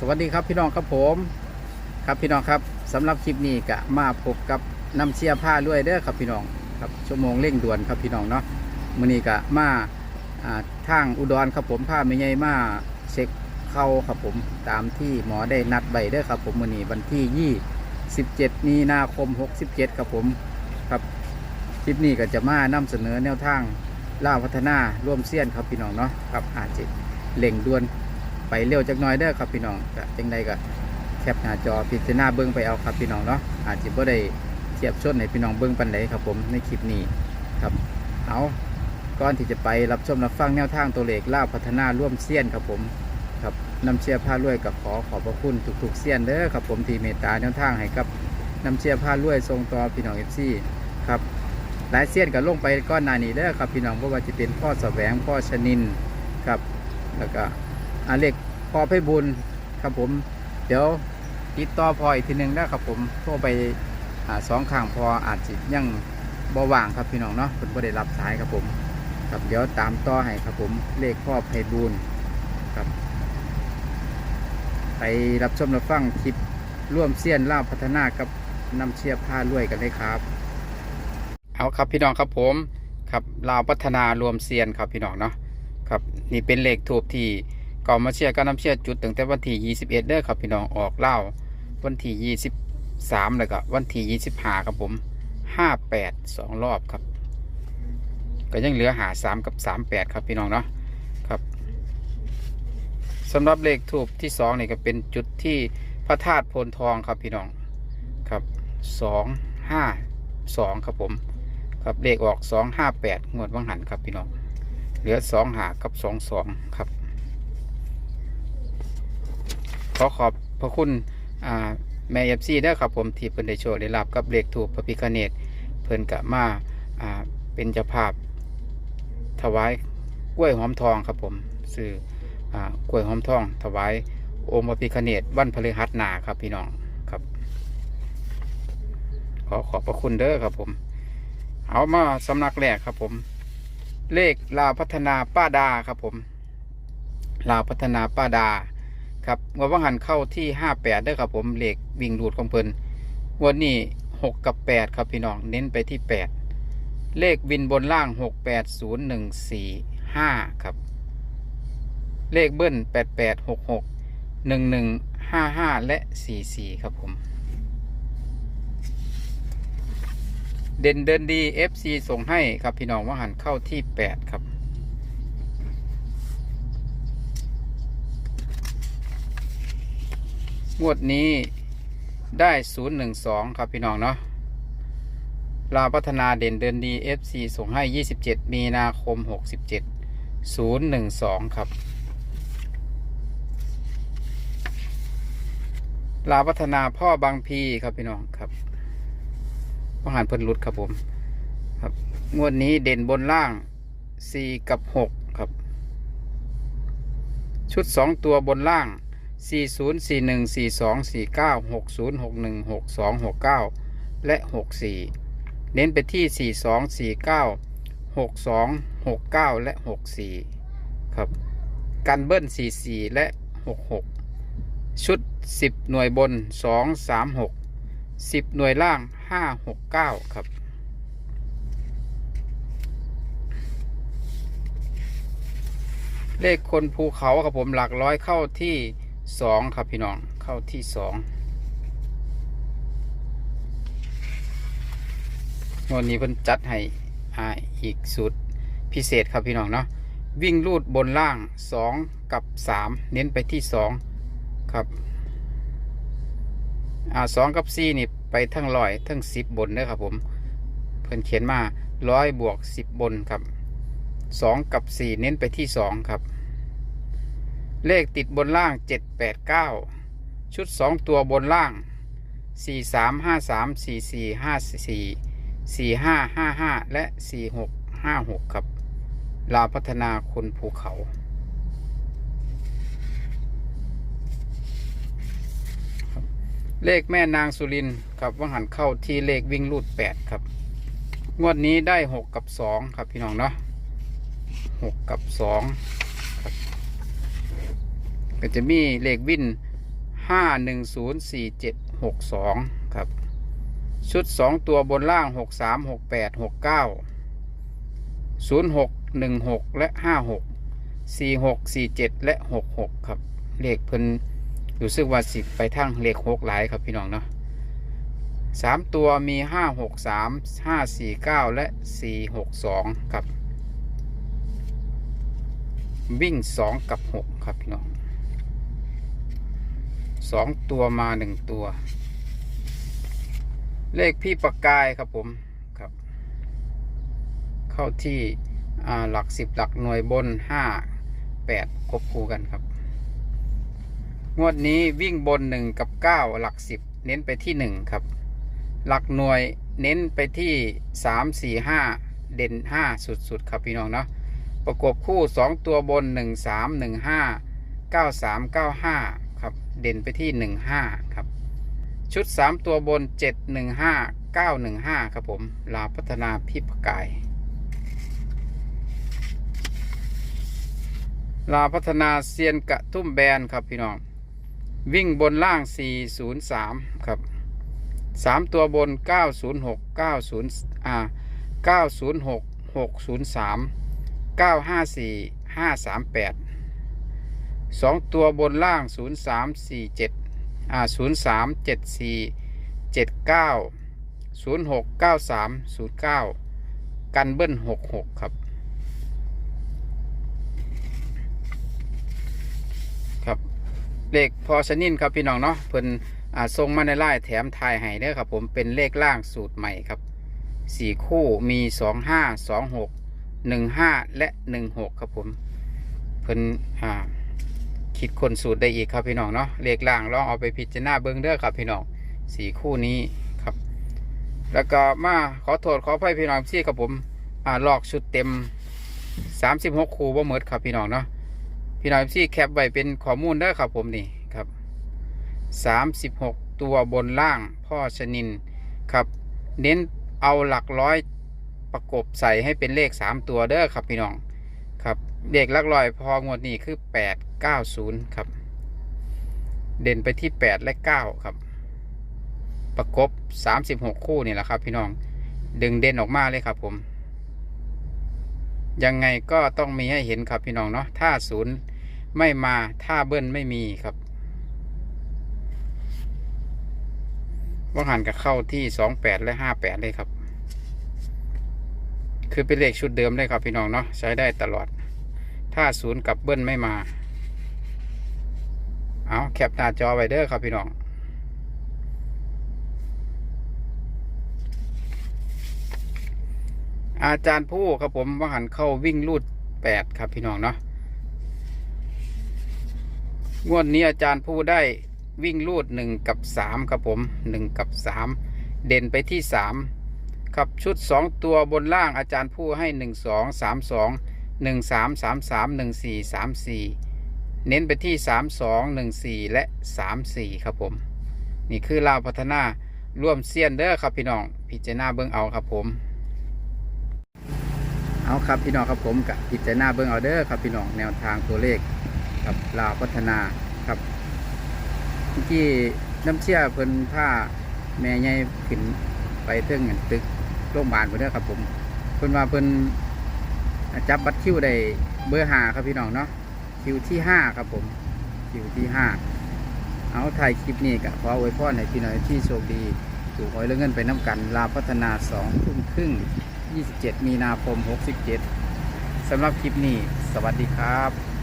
สวัสดีครับพี่น้องครับผม ครับพี่น้องครับสำหรับคลิปนี้ก็มาพบกับน้ำเชียร์ผ้าด้วยเด้อครับพี่น้องครับชั่วโมงเร่งด่วนครับพี่น้องเนาะมื้อนี้ก็มาทางอุดรครับผมผ้าไม่ใหญ่มาเช็คเข้าครับผมตามที่หมอได้นัดไว้เด้อครับผมมื้อนี้วันที่ 27 มีนาคม 67 ครับผมครับคลิปนี้ก็จะมานำเสนอแนวทางล่าพัฒนาร่วมเสี้ยนครับพี่น้องเนาะครับอาจจะเร่งด่วน ไปเร็วจักหน้อยเด้อครับพี่น้องก็จังใดก็แคปหน้าจอพิจารณาเบิ้งไปเอาครับพี่น้องเนาะอาจจะบ่ได้เทียบชนให้พี่น้องเบิ้งปันใดครับผมในคลิปนี้ครับเอาก่อนที่จะไปรับชมรับฟังแนวทางตัวเลขล่าพัฒนาร่วมเสี้ยนครับผมครับนำเชียร์ผ้ารวยกับขอขอบพระคุณทุกๆเสี้ยนเด้อครับผมที่เมตตาแนวทางให้กับนำเชียร์ผ้ารวยทรงต่อพี่น้องเอฟซีครับหลายเสี้ยนก็ลงไปก้อนนานี้เด้อครับพี่น้องเพราะว่าจะเป็นพ่อแสวงพ่อชนินครับแล้วก็อาเล็ก พอไพบุญครับผม เดี๋ยวติดต่อพออีกทีหนึ่งนะครับผมโทรไปอสองข้างพออาจจะยังบ่ว่างครับพี่น้องเนาะผมก็ได้รับสายครับผมครับเดี๋ยวตามต่อให้ครับผมเลขพ่อไพบุญครับไปรับชมรับฟังคลิปร่วมเสี้ยนล่าวพัฒนากับนำเชียร์ผ้ารวยกันเลยครับ เอาครับพี่น้องครับผมครับลาวพัฒนารวมเซียนครับพี่น้องเนาะครับนี่เป็นเลขทูบที่ ก่อนมาเชียร์ก็นำเชียร์จุดตั้งแต่วันที่21เด้อครับพี่น้องออกเล่าวันที่23แล้วก็วันที่25ครับผม58 2 รอบครับ ก็ยังเหลือหา 3 กับ 38 ครับพี่น้องเนาะครับสำหรับเลขทูบที่2นี่ก็เป็นจุดที่พระธาตุโพนทองครับพี่น้องครับ 2 5 2 ครับผมครับเลขออก 258งวดวังหันครับพี่น้อง เหลือสองหากับสองสองครับ ขอขอบพระคุณแม่เอฟซีได้ครับผมที่เพิ่นได้โชว์ได้รับกับเลขถูกพระพิคเนตเพิ่นกะมาาเป็นเจ้าภาพถวายกล้วยหอมทองครับผมซื้อกล้วยหอมทอง ถวายองค์พระพิคเนตวันพฤหัสนาครับพี่น้องครับ ขอขอบพระคุณเด้อครับผม เอามาสำนักแรกครับผม เลขลาพัฒนาป้าดาครับผม ลาพัฒนาป้าดา ครับงวดว่างหันเข้าที่ห้าแปดได้อครับผมเลขวิ่งรูดของเพิ่นงวันนี้หกกับแปดครับพี่น้องเน้นไปที่แปดเลขวินบนล่างหกแปดศูนย์หนึ่งสี่ห้าครับ เลขเบิ้ลแปดแปดหกหกหนึ่งหนึ่งห้าห้าและสี่สี่ครับผม เด่นเดินดี FC ส่งให้ครับพี่น้องว่าหันเข้าที่8ครับ งวดนี้ได้012ครับพี่น้องเนาะลาวพัฒนาเด่นเดินดี FC ส่งให้ 27 มีนาคม 67 012 ครับ ลาวพัฒนาพ่อบางพีครับพี่น้องครับอาหารเพิ่นรุดครับผม ครับ งวดนี้เด่นบนล่าง 4 กับ 6 ครับ ชุด 2 ตัวบนล่าง 40 41 42 49 60 61 62 69 และ 64 เน้นไปที่ 42 49 62 69 และ 64 ครับ กันเบิ้ล 44 และ 66 ชุด 10 หน่วยบน 2 3 6 10 หน่วยล่าง 5 6 9 ครับเลขคนภูเขาครับผมหลักร้อยเข้าที่ 2ครับพี่น้องเข้าที่2วันนี้เพิ่นจัดให้อ่าอีกสูตรพิเศษครับพี่น้องเนาะวิ่งลูดบนล่าง 2 กับ 3 เน้นไปที่ 2 ครับอ่าสองกับสี่นี่ไปทั้งร้อยทั้งสิบบนเด้อครับผม เพิ่นเขียนมาร้อยบวกสิบบนครับสองกับสี่เน้นไปที่สองครับ เลขติดบนล่างเจ็ดแปดเก้าชุดสองตัวบนล่างสี่สามห้าสามสี่สี่ห้าสี่สี่ห้าห้าห้าและสี่หกห้าหกครับ ลาพัฒนาคนภูเขา เลขแม่นางสุรินครับว่าหันเข้าที่เลขวิ่งลูดแปดครับ งวดนี้ได้หกกับสองครับพี่น้องเนาะหกกับสอง ก็จะมีเลขวิ่นห้าหนึ่งศูนย์สี่เจ็ดหกสองครับ ชุดสองตัวบนล่างหกสามหกแปดหกเก้าศูนย์หกหนึ่งหกและห้าหกสี่หกสี่เจ็ดและหกหกครับ เลขเพิ่นรู้สึกว่าสิไปทั้งเลขหกหลายครับพี่น้องเนาะสามตัวมีห้าหกสามห้าสี่เก้าและสี่หกสองครับ วิ่งสองกับหกครับพี่น้อง สองตัวมาหนึ่งตัว เลขพี่ประกายครับผมครับ เข้าที่หลักสิบหลักหน่วยบนห้าแปดครบคู่กันครับ งวดนี้วิ่งบนหนึ่งกับเก้าหลักสิบเน้นไปที่หนึ่งครับ หลักหน่วยเน้นไปที่สามสี่ห้าเด่นห้าสุดๆ ครับพี่น้องเนาะประกบคู่สองตัวบนหนึ่งสามหนึ่งห้าเก้าสามเก้าห้า ครับ เด่นไปที่หนึ่งห้าครับ ชุด 3 ตัวบน 7 1 5 9 1 5 ครับผม ลาพัฒนาพิพกาย ลาพัฒนาเซียนกะทุ่มแบนครับพี่น้อง วิ่งบนล่าง 403 ครับ 3 ตัวบน 906 90อ่า906 603 954 538 2ตัวบนล่าง 0347อ่าศูนย์สามเจ็ดสี่เจ็ดเก้าศูนย์หกเก้าสามศูนย์เก้ากันเบิ้ลหกหกครับ ครับเลขพอชนินครับพี่น้องเนาะเพิ่นอ่าทรงมาในไล่แถมทายให้เด้อครับผมเป็นเลขล่างสูตรใหม่ครับสี่คู่มีสองห้าสองหกหนึ่งห้าและหนึ่งหกครับผม เพิ่นอ่า คิดคนสูตรได้อีกครับพี่น้องเนาะเลขล่างลองเอาไปพิจารณาเบิ้งเด้อครับพี่น้องสี่คู่นี้ครับ แล้วก็มาขอโทษขออภัยพี่น้องที่กับผมอ่าลอกชุดเต็ม 36 คู่บ่หมดครับพี่น้องเนาะพี่น้องที่แคปไว้เป็นข้อมูลเด้อครับผมนี่ครับ 36 ตัวบนล่างพ่อชนินครับ เน้นเอาหลักร้อยประกบใส่ให้เป็นเลข 3 ตัวเด้อครับพี่น้อง เด็กลักลอยพองวดนี้คือ890ครับ เด่นไปที่8และ9ครับ ประกบ36คู่นี่แหละครับ พี่น้องดึงเด่นออกมาเลยครับผม ยังไงก็ต้องมีให้เห็นครับพี่น้องเนาะถ้าศูนย์ไม่มาถ้าเบิ้ลไม่มีครับว่าหันกับเข้าที่28และ58เลยครับ คือเป็นเลขชุดเดิมเลยครับพี่น้องเนาะใช้ได้ตลอด ถ้าศูนย์กับเบิ้ลไม่มา เอาแคปหน้าจอไว้เด้อครับพี่น้องอาจารย์ผู้ครับผมว่าหันเข้าวิ่งลูดแปดครับพี่น้องเนาะงวดนี้อาจารย์ผู้ได้วิ่งลูดหนึ่งกับสามครับผมหนึ่งกับสามเด่นไปที่สามครับชุดสองตัวบนล่างอาจารย์ผู้ให้หนึ่งสองสามสอามสามสามหนึ่ง สี่สามสี่เน้นไปที่สามสองหนึ่งสี่และสามสี่ครับผม นี่คือลาวพัฒนาร่วมเซียนเด้อครับพี่น้องพิจารณาเบิ้องเอาครับผม เอาครับพี่น้องครับผมกับพิจารณาเบิ้องเอาเด้อครับพี่น้องแนวทางตัวเลขกับลาวพัฒนาครับเมื่อกี้น้ำเชี่ยเพิ่นผ้าแม่ใหญ่ขึ้นไปเทิงตึกโรงพยาบาลเพิ่นเด้อครับผมเพิ่นว่าเพิ่น จับบัตรคิวได้เบอร์หาครับพี่น้องเนาะคิวที่ห้าครับผมคิวที่ห้าเอาถ่ายคลิปนี้กับขออวยพรให้พี่น้องที่โชคดีถูกหวยเรื่องเงินไปน้ำกันลาพัฒนาสองทุ่มครึ่ง27 มีนาคม 67สำหรับคลิปนี้ สวัสดีครับ